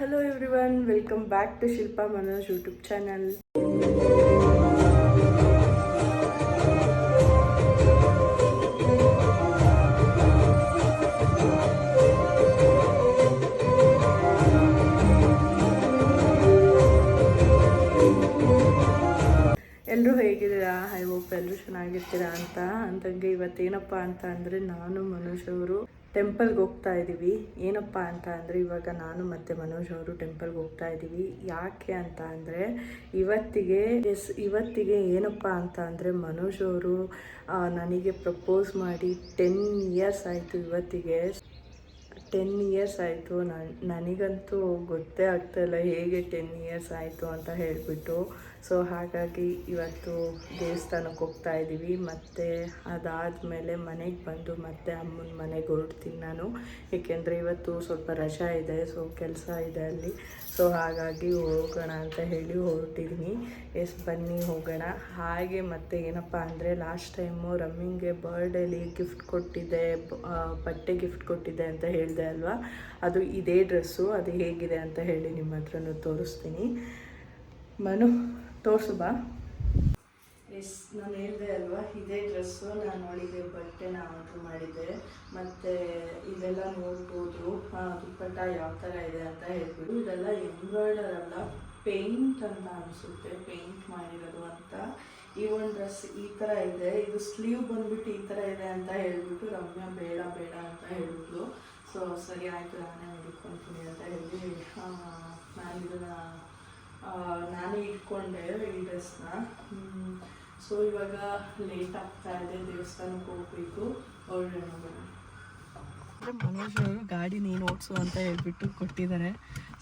Hello everyone welcome back to Shilpa Manoj YouTube channel ಎಲ್ಲರೂ ಹೇಗಿದ್ದೀರಾ? I hope ಎಲ್ಲರೂ ಚೆನ್ನಾಗಿರ್ತೀರಾ ಅಂತ. ಅಂತಂಗೆ ಇವತ್ತೇನಪ್ಪ ಅಂತ ಅಂದರೆ ನಾನು ಮನೋಜ್ ಅವರು. ಟೆಂಪಲ್ಗೆ ಹೋಗ್ತಾ ಇದ್ದೀವಿ ಏನಪ್ಪ ಅಂತ ಅಂದರೆ ಇವಾಗ ನಾನು ಮತ್ತು ಮನೋಜ್ ಅವರು ಟೆಂಪಲ್ಗೆ ಹೋಗ್ತಾ ಇದ್ದೀವಿ ಯಾಕೆ ಅಂತ ಅಂದರೆ ಇವತ್ತಿಗೆ ಎಸ್, ಇವತ್ತಿಗೆ ಏನಪ್ಪ ಅಂತ ಅಂದರೆ ಮನೋಜ್ ಅವರು ನನಗೆ ಪ್ರಪೋಸ್ ಮಾಡಿ ಟೆನ್ ಇಯರ್ಸ್ ಆಯಿತು ಇವತ್ತಿಗೆ. ಟೆನ್ ಇಯರ್ಸ್ ಆಯಿತು. ನನಗಂತೂ ಗೊತ್ತೇ ಆಗ್ತಾಯಿಲ್ಲ ಹೇಗೆ ಟೆನ್ ಇಯರ್ಸ್ ಆಯಿತು ಅಂತ ಹೇಳಿಬಿಟ್ಟು. ಸೊ ಹಾಗಾಗಿ ಇವತ್ತು ದೇವಸ್ಥಾನಕ್ಕೆ ಹೋಗ್ತಾ ಇದ್ದೀವಿ. ಮತ್ತು ಅದಾದಮೇಲೆ ಮನೆಗೆ ಬಂದು ಮತ್ತೆ ಅಮ್ಮನ ಮನೆಗೆ ಹೊರಡ್ತೀನಿ ನಾನು. ಏಕೆಂದರೆ ಇವತ್ತು ಸ್ವಲ್ಪ ರಜಾ ಇದೆ ಸೊ ಕೆಲಸ ಇದೆ ಅಲ್ಲಿ. ಸೊ ಹಾಗಾಗಿ ಹೋಗೋಣ ಅಂತ ಹೇಳಿ ಹೊರಟಿದ್ದೀನಿ ಎಸ್, ಬನ್ನಿ ಹೋಗೋಣ. ಹಾಗೆ ಮತ್ತೆ ಏನಪ್ಪ ಅಂದರೆ ಲಾಸ್ಟ್ ಟೈಮು ರಮ್ಮಿಂಗೆ ಬರ್ಡೇಲಿ ಗಿಫ್ಟ್ ಕೊಟ್ಟಿದ್ದೆ ಬಟ್ಟೆ ಗಿಫ್ಟ್ ಕೊಟ್ಟಿದ್ದೆ ಅಂತ ಹೇಳಿದೆ ಅಲ್ವಾ? ಅದು ಇದೇ ಡ್ರೆಸ್ಸು, ಅದು ಹೇಗಿದೆ ಅಂತ ಹೇಳಿ ನಿಮ್ಮ ಹತ್ರನೂ ತೋರಿಸ್ತೀನಿ. ಮನು ತೋರಿಸು ಬಾ ಎಸ್, ನಾನು ಹೇಳಿದೆ ಅಲ್ವಾ, ಇದೇ ಡ್ರೆಸ್ಸು, ನಾನು ಅವಳಿಗೆ ಬಟ್ಟೆನ ಆರ್ಡ್ರ್ ಮಾಡಿದ್ದೆ. ಮತ್ತು ಇದೆಲ್ಲ ನೋಡ್ಬೋದು ದುಪ್ಪಟ್ಟ ಯಾವ ಥರ ಇದೆ ಅಂತ ಹೇಳ್ಬಿಟ್ಟು. ಇದೆಲ್ಲ ಎಂಬ್ರಾಯ್ಡರ್ ಅಲ್ಲ ಪೇಂಟ್ ಅಂತ ಅನಿಸುತ್ತೆ ಪೇಂಟ್ ಮಾಡಿರೋದು ಅಂತ. ಈ ಒಂದು ಡ್ರೆಸ್ ಈ ಥರ ಇದೆ, ಇದು ಸ್ಲೀವ್ ಬಂದ್ಬಿಟ್ಟು ಈ ಥರ ಇದೆ ಅಂತ ಹೇಳ್ಬಿಟ್ಟು ರಮ್ಯಾ ಬೇಡ ಬೇಡ ಅಂತ ಹೇಳ್ಬಿಟ್ಲು. ಸೊ ಸರಿ ಆಯಿತು ನಾನೇ ಹಿಡ್ಕೊತೀನಿ ಅಂತ ಹೇಳಿ ನಾನು ಇದನ್ನು ನಾನೇ ಇಟ್ಕೊಂಡೆ ಈ ಡ್ರೆಸ್ನ ಸೊ ಇವಾಗ ಲೇಟ್ ಆಗ್ತಾ ಇದೆ ದೇವಸ್ಥಾನಕ್ಕೆ ಹೋಗ್ಬೇಕು ಹೊರಡೋಣ ಮನೋಜ್ ಅವರು ಗಾಡಿ ನೀನು ಓಡಿಸು ಅಂತ ಹೇಳ್ಬಿಟ್ಟು ಕೊಟ್ಟಿದ್ದಾರೆ.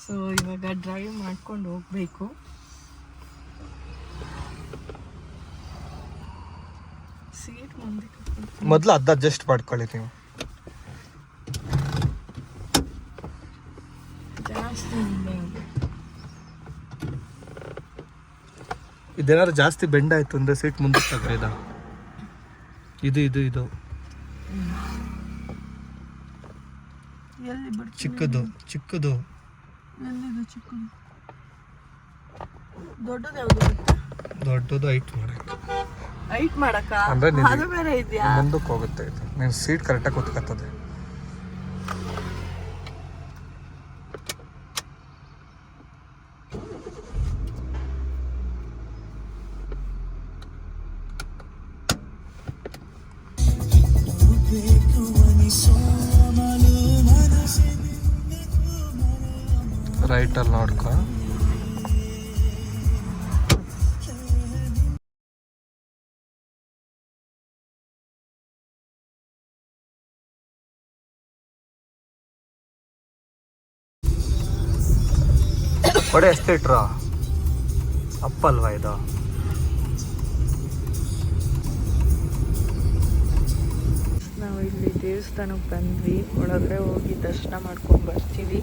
ಸೊ ಇವಾಗ ಡ್ರೈವ್ ಮಾಡ್ಕೊಂಡು ಹೋಗಬೇಕು. ಸೀಟ್ ಮುಂದೆ ಮೊದಲು ಅದ್ದ ಅಡ್ಜಸ್ಟ್ ಮಾಡ್ಕೊಳ್ಳಿ ನೀವು ಜಾಸ್ತಿ ಮುಂದೆ ಹೋಗ್ಬೇಕು. ಇದೇನಾದ್ರು ಜಾಸ್ತಿ ಬೆಂಡ್ ಆಯ್ತು ಅಂದ್ರೆ ಸೀಟ್ ಮುಂದೆ ತಗೋ ಇದ? ಇದು ಇದು ಇದು. ಚಿಕ್ಕದು ಚಿಕ್ಕದು. ದೊಡ್ಡದು ಐಟ್ ಹೈಟ್ ಮಾಡಕ್ಕೆ. ಹೈಟ್ ಮಾಡಕ್ಕ? ಅಂದ್ರೆ ಮುಂದಕ್ಕೆ ಹೋಗುತ್ತೆ ಇದು. ನೀನು ಸೀಟ್ ಕರೆಕ್ಟಾಗಿ ಕೂತ್ಕತ್ತದೆ. ರೈಟಲ್ಲಿ ನೋಡ್ಕೊ ಕೊಡೆ ಎಷ್ಟು ಅಪ್ಪಲ್ವಾ ಇದು? ನಾವು ಇಲ್ಲಿ ದೇವಸ್ಥಾನಕ್ಕೆ ಬಂದ್ವಿ. ಒಳಗಡೆ ಹೋಗಿ ದರ್ಶನ ಮಾಡ್ಕೊಂಡು ಬರ್ತೀವಿ.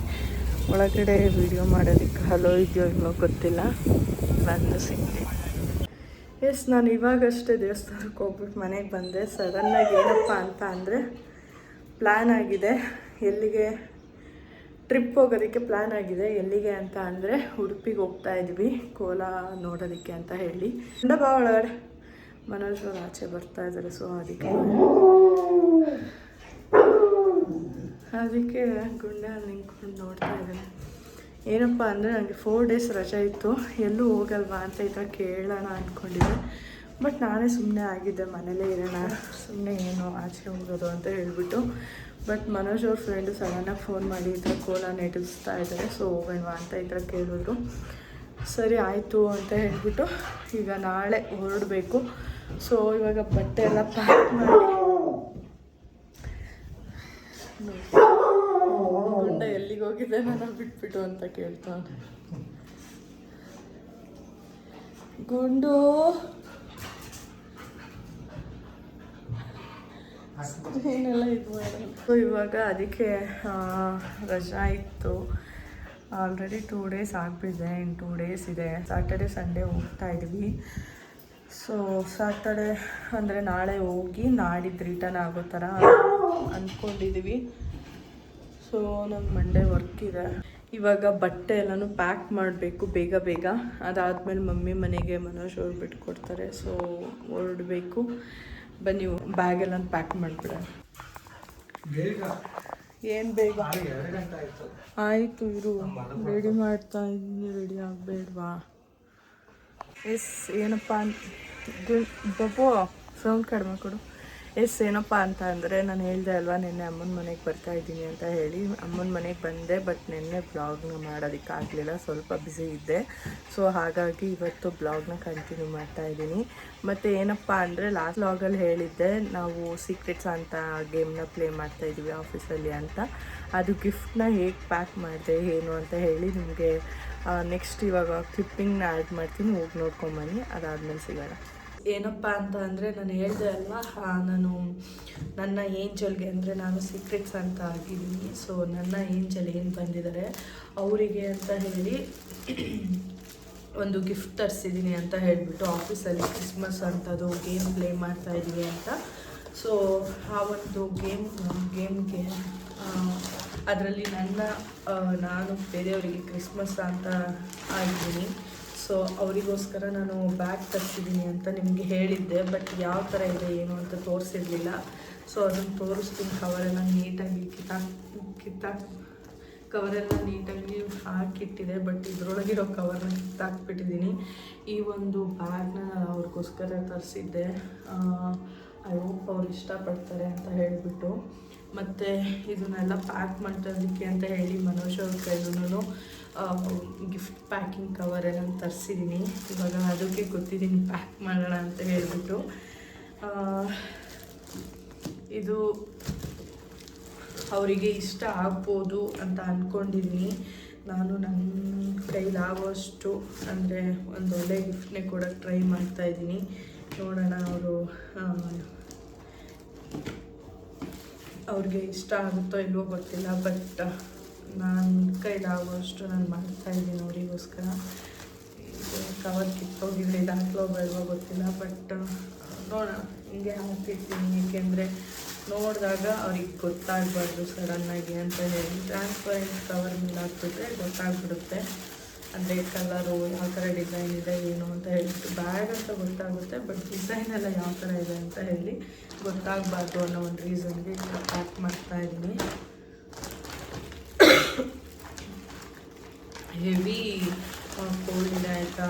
ಒಳಗಡೆ ವಿಡಿಯೋ ಮಾಡೋದಕ್ಕೆ ಹಲೋ ಇದೆಯೋ ಇಲ್ಲೋ ಗೊತ್ತಿಲ್ಲ. ನಾನು ಸಿಗ್ತೀನಿ ಎಸ್ ನಾನು ಇವಾಗಷ್ಟೇ ದೇವಸ್ಥಾನಕ್ಕೆ ಹೋಗ್ಬಿಟ್ಟು ಮನೆಗೆ ಬಂದೆ. ಸಡನ್ನಾಗಿ ಏನಪ್ಪ ಅಂತ ಅಂದರೆ ಪ್ಲ್ಯಾನ್ ಆಗಿದೆ. ಎಲ್ಲಿಗೆ ಟ್ರಿಪ್ ಹೋಗೋದಕ್ಕೆ ಪ್ಲ್ಯಾನ್ ಆಗಿದೆ. ಎಲ್ಲಿಗೆ ಅಂತ ಅಂದರೆ ಉಡುಪಿಗೆ ಹೋಗ್ತಾ ಇದ್ವಿ. ಕೋಲ ನೋಡೋದಕ್ಕೆ ಅಂತ ಹೇಳಿ. ಬಾ ಒಳಗಡೆ. ಮನೋಜ್ ಅವರು ಆಚೆ ಬರ್ತಾ ಇದ್ದಾರೆ ಸೊ ಅದಕ್ಕೆ. ಅದಕ್ಕೆ ಗುಂಡ ನಿಂತ್ಕೊಂಡು ನೋಡ್ತಾ ಇದ್ದೀನಿ. ಏನಪ್ಪ ಅಂದರೆ ನನಗೆ ಫೋರ್ ಡೇಸ್ ರಜೆ ಇತ್ತು. ಎಲ್ಲೂ ಹೋಗಲ್ವಾ ಅಂತ ಈ ಥರ ಕೇಳೋಣ ಅಂದ್ಕೊಂಡಿದ್ದೆ ಬಟ್ ನಾನೇ ಸುಮ್ಮನೆ ಆಗಿದ್ದೆ, ಮನೇಲೇ ಇರೋಣ. ಸುಮ್ಮನೆ ಏನು ಆಚೆ ಹೋಗೋದು ಅಂತ ಹೇಳಿಬಿಟ್ಟು. ಬಟ್ ಮನೋಜ್ ಅವ್ರ ಫ್ರೆಂಡು ಸಡನ್ನಾಗಿ ಫೋನ್ ಮಾಡಿ ಈ ಥರ ಕೋಲ ನೆಟಿಸ್ತಾ ಇದ್ದಾರೆ. ಸೊ ಹೋಗೋಣವಾ ಅಂತ ಈ ಥರ ಕೇಳಿದ್ರು. ಸರಿ, ಆಯಿತು ಅಂತ ಹೇಳಿಬಿಟ್ಟು ಈಗ ನಾಳೆ ಹೊರಡಬೇಕು. ಸೊ ಇವಾಗ ಬಟ್ಟೆ ಎಲ್ಲ ಪ್ಯಾಕ್ ಮಾಡಿ. ಎಲ್ಲಿಗೆ ಹೋಗಿದ್ದೆ ನಾನು ಬಿಟ್ಬಿಟ್ಟು ಅಂತ ಕೇಳ್ತಾ. ಗುಂಡು. ಏನೆಲ್ಲ ಇದು ಮಾಡೋದು? ಇವಾಗ ಅದಕ್ಕೆ ರಜಾ ಇತ್ತು. ಆಲ್ರೆಡಿ ಟೂ ಡೇಸ್ ಆಗಿಬಿಟ್ಟಿದೆ, ಇನ್ ಟೂ ಡೇಸ್ ಇದೆ. ಸಾಟರ್ಡೆ ಸಂಡೇ ಹೋಗ್ತಾ ಇದ್ವಿ. ಸೊ ಸಾಟರ್ಡೆ ಅಂದರೆ ನಾಳೆ ಹೋಗಿ ನಾಡಿದ್ದು ರಿಟರ್ನ್ ಆಗೋ ಥರ ಅಂದ್ಕೊಂಡಿದ್ದೀವಿ ಸೊ ನಂಗೆ ಮಂಡೇ ವರ್ಕ್ ಇದೆ. ಇವಾಗ ಬಟ್ಟೆ ಎಲ್ಲನೂ ಪ್ಯಾಕ್ ಮಾಡಬೇಕು ಬೇಗ ಬೇಗ. ಅದಾದಮೇಲೆ ಮಮ್ಮಿ ಮನೆಗೆ ಮನೋಜ್ ಅವ್ರು ಬಿಟ್ಕೊಡ್ತಾರೆ. ಸೊ ಹೊರಡಬೇಕು. ಬನ್ನಿ ಬ್ಯಾಗ್ ಎಲ್ಲ ಪ್ಯಾಕ್ ಮಾಡಿಬಿಡ ಬೇಗ? ಏನು ಬೇಗ? ಆಯಿತು. ಇರು. ರೆಡಿ ಮಾಡ್ತಾ ಇದ್ದೀನಿ. ರೆಡಿ ಆಗಬೇಡ್ವಾ? ಎಸ್ ಏನಪ್ಪ? ಅಂತ ಬಬ್ಬು ಸೌಂಡ್ ಕಡಿಮೆ ಕೊಡು. ಎಸ್, ಏನಪ್ಪ ಅಂತ ಅಂದರೆ ನಾನು ಹೇಳಿದೆ ಅಲ್ವಾ, ನಿನ್ನೆ ಅಮ್ಮನ ಮನೆಗೆ ಬರ್ತಾ ಇದ್ದೀನಿ ಅಂತ ಹೇಳಿ. ಅಮ್ಮನ ಮನೆಗೆ ಬಂದೆ ಬಟ್ ನಿನ್ನೆ ಬ್ಲಾಗ್ನ ಮಾಡೋದಕ್ಕಾಗಲಿಲ್ಲ ಸ್ವಲ್ಪ ಬ್ಯುಸಿ ಇದ್ದೆ. ಸೊ ಹಾಗಾಗಿ ಇವತ್ತು ಬ್ಲಾಗ್ನ ಕಂಟಿನ್ಯೂ ಮಾಡ್ತಾ ಇದ್ದೀನಿ. ಮತ್ತು ಏನಪ್ಪ ಅಂದರೆ ಲಾಸ್ಟ್ ಬ್ಲಾಗಲ್ಲಿ ಹೇಳಿದ್ದೆ, ನಾವು ಸೀಕ್ರೆಟ್ಸ್ ಅಂತ ಗೇಮ್ನ ಪ್ಲೇ ಮಾಡ್ತಾ ಇದ್ದೀವಿ ಆಫೀಸಲ್ಲಿ ಅಂತ. ಅದು ಗಿಫ್ಟ್ನ ಹೇಗೆ ಪ್ಯಾಕ್ ಮಾಡಿದೆ, ಏನು ಅಂತ ಹೇಳಿ ನಿಮಗೆ ನೆಕ್ಸ್ಟ್ ಇವಾಗ ಕ್ಲಿಪ್ಪಿಂಗ್ನ ಆ್ಯಡ್ ಮಾಡ್ತೀನಿ, ಹೋಗಿ ನೋಡ್ಕೊಂಬನ್ನಿ ಅದಾದಮೇಲೆ ಸಿಗೋಣ. ಏನಪ್ಪ ಅಂತ ಅಂದರೆ ನಾನು ಹೇಳಿದೆ ಅಲ್ವಾ? ನಾನು ನನ್ನ ಏಂಜಲ್ಗೆ ಅಂದರೆ ನಾನು ಸೀಕ್ರೆಟ್ಸ್ ಅಂತ ಆಗಿದ್ದೀನಿ. ಸೊ ನನ್ನ ಏಂಜಲ್ ಏನು ಬಂದಿದ್ದಾರೆ ಅವರಿಗೆ ಅಂತ ಹೇಳಿ ಒಂದು ಗಿಫ್ಟ್ ತರಿಸಿದ್ದೀನಿ ಅಂತ ಹೇಳಿಬಿಟ್ಟು ಆಫೀಸಲ್ಲಿ ಕ್ರಿಸ್ಮಸ್ ಅಂಥದ್ದು ಗೇಮ್ ಪ್ಲೇ ಮಾಡ್ತಾ ಇದ್ದೀವಿ ಅಂತ. ಸೊ ಆ ಒಂದು ಗೇಮ್ ಗೇಮ್ಗೆ ಅದರಲ್ಲಿ ನನ್ನ ನಾನು ಬೇರೆಯವರಿಗೆ ಕ್ರಿಸ್ಮಸ್ ಅಂತ ಆಗಿದ್ದೀನಿ. ಸೊ ಅವರಿಗೋಸ್ಕರ ನಾನು ಬ್ಯಾಗ್ ತರಿಸಿದ್ದೀನಿ ಅಂತ ನಿಮಗೆ ಹೇಳಿದ್ದೆ ಬಟ್ ಯಾವ ಥರ ಇದೆ, ಏನು ಅಂತ ತೋರಿಸಿರಲಿಲ್ಲ. ಸೊ ಅದನ್ನು ತೋರಿಸ್ತೀನಿ ಕವರೆಲ್ಲ ನೀಟಾಗಿ ಕಿತ್ತಾಕ್ ಕಿತ್ತಾಕ್ ಕವರೆಲ್ಲ ನೀಟಾಗಿ ಹಾಕಿಟ್ಟಿದೆ ಬಟ್ ಇದರೊಳಗಿರೋ ಕವರ್ನ ಕಿತ್ತಾಕ್ಬಿಟ್ಟಿದ್ದೀನಿ ಈ ಒಂದು ಬ್ಯಾಗ್ನ ನಾನು ಅವ್ರಿಗೋಸ್ಕರ ತರಿಸಿದ್ದೆ. ಐ ಹೋಪ್ ಅವ್ರು ಇಷ್ಟಪಡ್ತಾರೆ ಅಂತ ಹೇಳಿಬಿಟ್ಟು. ಮತ್ತು ಇದನ್ನೆಲ್ಲ ಪ್ಯಾಕ್ ಮಾಡೋದಕ್ಕೆ ಅಂತ ಹೇಳಿ ಮನೋಜ್ ಅವ್ರ ಕೈಲೂ ಗಿಫ್ಟ್ ಪ್ಯಾಕಿಂಗ್ ಕವರ್ ಎಲ್ಲ ತರಿಸಿದ್ದೀನಿ ಇವಾಗ ಅದಕ್ಕೆ ಗೊತ್ತಿದ್ದೀನಿ ಪ್ಯಾಕ್ ಮಾಡೋಣ ಅಂತ ಹೇಳಿಬಿಟ್ಟು. ಇದು ಅವರಿಗೆ ಇಷ್ಟ ಆಗ್ಬೋದು ಅಂತ ಅಂದ್ಕೊಂಡಿದ್ದೀನಿ ನಾನು ನನ್ನ ಕೈಲಾಗುವಷ್ಟು ಅಂದರೆ ಒಂದು ಒಳ್ಳೆ ಗಿಫ್ಟ್ನೇ ಕೊಡೋಕ್ಕೆ ಟ್ರೈ ಮಾಡ್ತಾ ಇದ್ದೀನಿ. ನೋಡೋಣ ಅವರು ಅವ್ರಿಗೆ ಇಷ್ಟ ಆಗುತ್ತೋ ಇಲ್ವೋ ಗೊತ್ತಿಲ್ಲ, ಬಟ್ ನಾನು ಕೈಲಾಗುವಷ್ಟು ನಾನು ಮಾಡ್ತಾ ಇದ್ದೀನಿ ಅವರಿಗೋಸ್ಕರ. ಕವರ್ ಕಿತ್ತೋಗಿದ್ರೆ ಇದು ಹಾಕ್ಲೋ ಬೇಡವೋ ಗೊತ್ತಿಲ್ಲ, ಬಟ್ ನೋಡೋಣ, ಹಿಂಗೆ ಹಾಕಿರ್ತೀನಿ, ಏಕೆಂದರೆ ನೋಡಿದಾಗ ಅವ್ರಿಗೆ ಗೊತ್ತಾಗಬಾರ್ದು ಸಡನ್ನಾಗಿ ಅಂತ ಹೇಳಿ. ಟ್ರಾನ್ಸ್ಪರೆಂಟ್ ಕವರ್ ಮೇಲೆ ಹಾಕ್ಬಿಟ್ರೆ ಗೊತ್ತಾಗ್ಬಿಡುತ್ತೆ. ಅಂದರೆ ಕಲರು ಯಾವ ಥರ ಡಿಸೈನ್ ಇದೆ, ಏನು ಅಂತ ಹೇಳಿಬಿಟ್ಟು ಬ್ಯಾಗ್ ಅಂತ ಗೊತ್ತಾಗುತ್ತೆ ಬಟ್ ಡಿಸೈನ್ ಎಲ್ಲ ಯಾವ ಥರ ಇದೆ ಅಂತ ಹೇಳಿ ಗೊತ್ತಾಗಬಾರ್ದು ಅನ್ನೋ ಒಂದು ರೀಸನ್ಗೆ ಪ್ಯಾಕ್ ಮಾಡ್ತಾ ಇದ್ದೀನಿ. ಹೆವಿ ಕೋಲ್ಡ್ ಇದೆ ಆಯಿತಾ?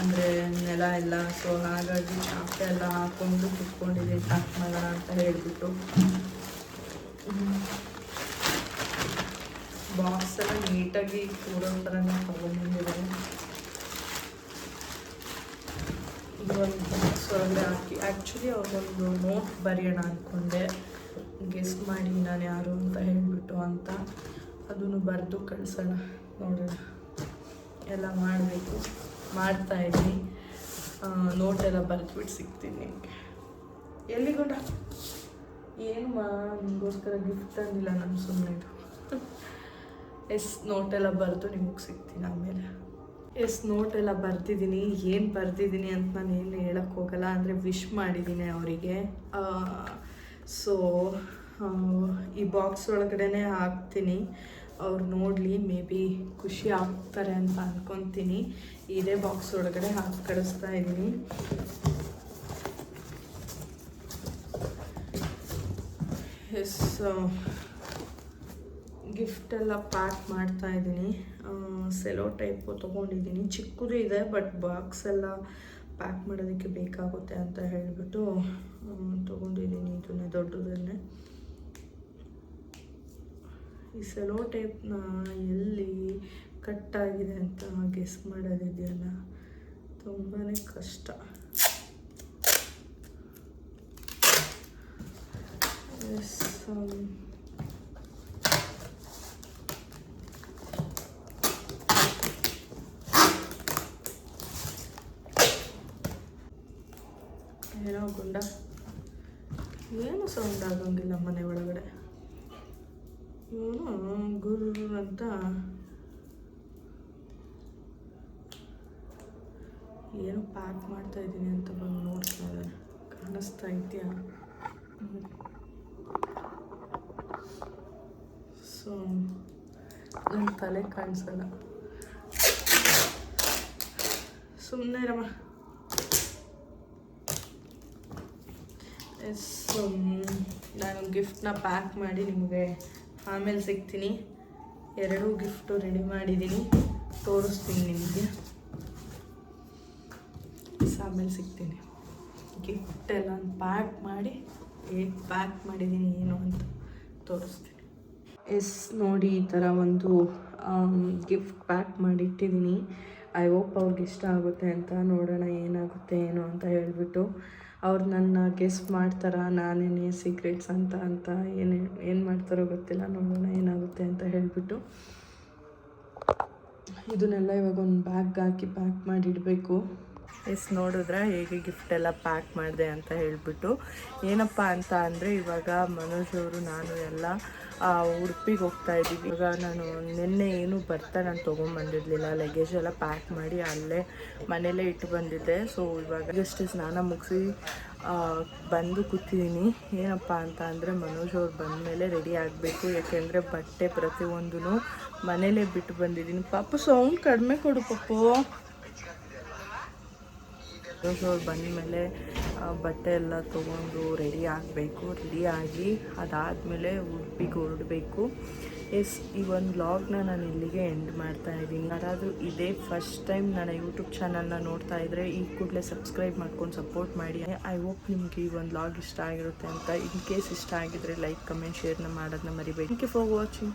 ಅಂದರೆ ನೆಲ ಎಲ್ಲ ಸೊ ಹಾಗಾಗಿ ಚಾಪೆ ಎಲ್ಲ ಹಾಕ್ಕೊಂಡು ಕುತ್ಕೊಂಡಿದ್ದೀನಿ ಪ್ಯಾಕ್ ಮಾಡೋಣ ಅಂತ ಹೇಳಿಬಿಟ್ಟು. ಬಾಕ್ಸ್ ಎಲ್ಲ ನೀಟಾಗಿ ಕೂಡೋ ಥರನೇ ತೊಗೊಂಡ್ಬಂದಿದ್ದಾರೆ. ಇದೊಂದು ಬಾಕ್ಸ್ ಒಳಗಡೆ ಹಾಕಿ ಆ್ಯಕ್ಚುಲಿ ಅವ್ರಿಗೊಂದು ನೋಟ್ ಬರೆಯೋಣ ಅಂದ್ಕೊಂಡೆ ಗೆಸ್ ಮಾಡಿ ನಾನು ಯಾರು ಅಂತ ಹೇಳಿಬಿಟ್ಟು ಅಂತ. ಅದನ್ನು ಬರೆದು ಕಳಿಸೋಣ. ನೋಡೋಣ. ಎಲ್ಲ ಮಾಡಬೇಕು. ಮಾಡ್ತಾ ಇದ್ದೀನಿ. ನೋಟ್ ಎಲ್ಲ ಬರೆದ್ಬಿಟ್ಟು ಸಿಗ್ತೀನಿ ನಿಮಗೆ. ಎಲ್ಲಿಗೊಂಡ ಏನು ಮಾ, ನಿಮಗೋಸ್ಕರ ಗಿಫ್ಟ್ ತಂದಿಲ್ಲ ನಾನು ಸುಮ್ಮನೆ ಎಸ್ ನೋಟೆಲ್ಲ ಬರೆದು ನಿಮಗೆ ಸಿಗ್ತೀನಿ ಆಮೇಲೆ. ಎಸ್ ನೋಟೆಲ್ಲ ಬರ್ತಿದ್ದೀನಿ ಏನು ಬರ್ತಿದ್ದೀನಿ ಅಂತ ನಾನು ಏನು ಹೇಳಕ್ಕೆ ಹೋಗಲ್ಲ, ಅಂದರೆ ವಿಶ್ ಮಾಡಿದ್ದೀನಿ ಅವರಿಗೆ. ಸೊ ಈ ಬಾಕ್ಸ್ ಒಳಗಡೆ ಹಾಕ್ತೀನಿ. ಅವ್ರು ನೋಡಲಿ, ಮೇ ಬಿ ಖುಷಿ ಆಗ್ತಾರೆ ಅಂತ ಅಂದ್ಕೊತೀನಿ ಇದೇ ಬಾಕ್ಸ್ ಒಳಗಡೆ ಹಾಕಿ ಕಳಿಸ್ತಾ ಇದ್ದೀನಿ. ಎಸ್ ಗಿಫ್ಟ್ ಎಲ್ಲ ಪ್ಯಾಕ್ ಮಾಡ್ತಾ ಇದ್ದೀನಿ. ಸೆಲೋ ಟೈಪು ತೊಗೊಂಡಿದ್ದೀನಿ. ಚಿಕ್ಕದು ಇದೆ ಬಟ್ ಬಾಕ್ಸ್ ಎಲ್ಲ ಪ್ಯಾಕ್ ಮಾಡೋದಕ್ಕೆ ಬೇಕಾಗುತ್ತೆ ಅಂತ ಹೇಳಿಬಿಟ್ಟು ತೊಗೊಂಡಿದ್ದೀನಿ ಇದನ್ನೇ ದೊಡ್ಡದನ್ನೇ. ಈ ಸೆಲೋ ಟೈಪ್ನ ಎಲ್ಲಿ ಕಟ್ ಆಗಿದೆ ಅಂತ ಗೆಸ್ ಮಾಡೋದಿದೆಯಲ್ಲ? ತುಂಬಾ ಕಷ್ಟ. ಎಸ್ ಏನೋ ಗುಂಡ. ಏನು ಸೌಂಡ್ ಆಗೋಂಗಿಲ್ಲ ಮನೆ ಒಳಗಡೆ. ಇವನು ಗುರು ಅಂತ. ಏನು ಪ್ಯಾಕ್ ಮಾಡ್ತಾ ಇದ್ದೀನಿ ಅಂತ ಬಂದು ನೋಡ್ತಾ ಕಾಣಿಸ್ತಾ ಇದೆಯಾ? ಸೊ ನನ್ನ ತಲೆ ಕಾಣಿಸಲ್ಲ. ಸುಮ್ಮನೆ ರಮ್ಮ ಎಸ್ ನಾನು ಗಿಫ್ಟ್ನ ಪ್ಯಾಕ್ ಮಾಡಿ ನಿಮಗೆ ಆಮೇಲೆ ಸಿಗ್ತೀನಿ. ಎರಡೂ ಗಿಫ್ಟು ರೆಡಿ ಮಾಡಿದ್ದೀನಿ ತೋರಿಸ್ತೀನಿ ನಿಮಗೆ. ಆಮೇಲೆ ಸಿಗ್ತೀನಿ. ಗಿಫ್ಟ್ ಎಲ್ಲ ಪ್ಯಾಕ್ ಮಾಡಿ ಹೇಗೆ ಪ್ಯಾಕ್ ಮಾಡಿದ್ದೀನಿ ಏನು ಅಂತ ತೋರಿಸ್ತೀನಿ. ಎಸ್ ನೋಡಿ, ಈ ಥರ ಒಂದು ಗಿಫ್ಟ್ ಪ್ಯಾಕ್ ಮಾಡಿ ಇಟ್ಟಿದ್ದೀನಿ ಐ ಹೋಪ್ ಅವ್ರಿಗೆ ಇಷ್ಟ ಆಗುತ್ತೆ ಅಂತ ನೋಡೋಣ ಏನಾಗುತ್ತೆ, ಏನು ಅಂತ ಹೇಳಿಬಿಟ್ಟು. ಅವ್ರು ನನ್ನ ಗೆಸ್ಟ್ ಮಾಡ್ತಾರ, ನಾನೇನೇ ಸೀಕ್ರೆಟ್ಸ್ ಅಂತ ಅಂತ, ಏನು ಏನು ಮಾಡ್ತಾರೋ ಗೊತ್ತಿಲ್ಲ, ನೋಡೋಣ ಏನಾಗುತ್ತೆ ಅಂತ ಹೇಳಿಬಿಟ್ಟು ಇದನ್ನೆಲ್ಲ ಇವಾಗ ಒಂದು ಬ್ಯಾಗ್ ಹಾಕಿ ಪ್ಯಾಕ್ ಮಾಡಿ ಇಡಬೇಕು ಎಸ್ ನೋಡಿದ್ರೆ ಹೇಗೆ ಗಿಫ್ಟ್ ಎಲ್ಲ ಪ್ಯಾಕ್ ಮಾಡಿದೆ ಅಂತ ಹೇಳಿಬಿಟ್ಟು. ಏನಪ್ಪ ಅಂತ ಅಂದರೆ ಇವಾಗ ಮನೋಜ್ ಅವರು, ನಾನು ಎಲ್ಲ ಉಡುಪಿಗೆ ಹೋಗ್ತಾ ಇದ್ದೀವಿ. ಇವಾಗ ನಾನು ನಿನ್ನೆ ಏನು ಬರ್ತಾ ನಾನು ತೊಗೊಂಬಂದಿರಲಿಲ್ಲ ಲಗೇಜ್ ಎಲ್ಲ ಪ್ಯಾಕ್ ಮಾಡಿ ಅಲ್ಲೇ ಮನೆಯಲ್ಲೇ ಇಟ್ಟು ಬಂದಿದ್ದೆ. ಸೊ ಇವಾಗ ಜಸ್ಟ್ ಸ್ನಾನ ಮುಗಿಸಿ ಬಂದು ಕೂತಿದ್ದೀನಿ ಏನಪ್ಪ ಅಂತ ಅಂದರೆ ಮನೋಜ್ ಅವ್ರು ಬಂದಮೇಲೆ ರೆಡಿ ಆಗಬೇಕು. ಯಾಕೆಂದರೆ ಬಟ್ಟೆ ಪ್ರತಿಯೊಂದೂ ಮನೇಲೇ ಬಿಟ್ಟು ಬಂದಿದ್ದೀನಿ ಪಾಪು ಸೌಂಡ್ ಕಡಿಮೆ ಕೊಡು ಪಪ್ಪು ಮನೋಜ್ ಅವ್ರು ಬಂದಮೇಲೆ ಬಟ್ಟೆ ಎಲ್ಲ ತೊಗೊಂಡು ರೆಡಿ ಆಗಬೇಕು ರೆಡಿ ಆಗಿ ಅದಾದಮೇಲೆ ಉಡುಪಿಗೆ ಹೊರಡಬೇಕು. ಎಸ್, ಈ ಒಂದು ವ್ಲಾಗ್ನ ನಾನು ಇಲ್ಲಿಗೆ ಎಂಡ್ ಮಾಡ್ತಾ ಇದ್ದೀನಿ. ಯಾರಾದರೂ ಇದೇ ಫಸ್ಟ್ ಟೈಮ್ ನನ್ನ ಯೂಟ್ಯೂಬ್ ಚಾನಲ್ನ ನೋಡ್ತಾ ಇದ್ದರೆ ಈ ಕೂಡಲೇ ಸಬ್ಸ್ಕ್ರೈಬ್ ಮಾಡ್ಕೊಂಡು ಸಪೋರ್ಟ್ ಮಾಡಿ. ಐ ಹೋಪ್ ನಿಮ್ಗೆ ಈ ಒಂದು ವ್ಲಾಗ್ ಇಷ್ಟ ಆಗಿರುತ್ತೆ ಅಂತ. ಇನ್ ಕೇಸ್ ಇಷ್ಟ ಆಗಿದ್ರೆ ಲೈಕ್ ಕಮೆಂಟ್ ಶೇರ್ನ ಮಾಡೋದನ್ನ ಮರಿಬೇಡಿ. Thank you for watching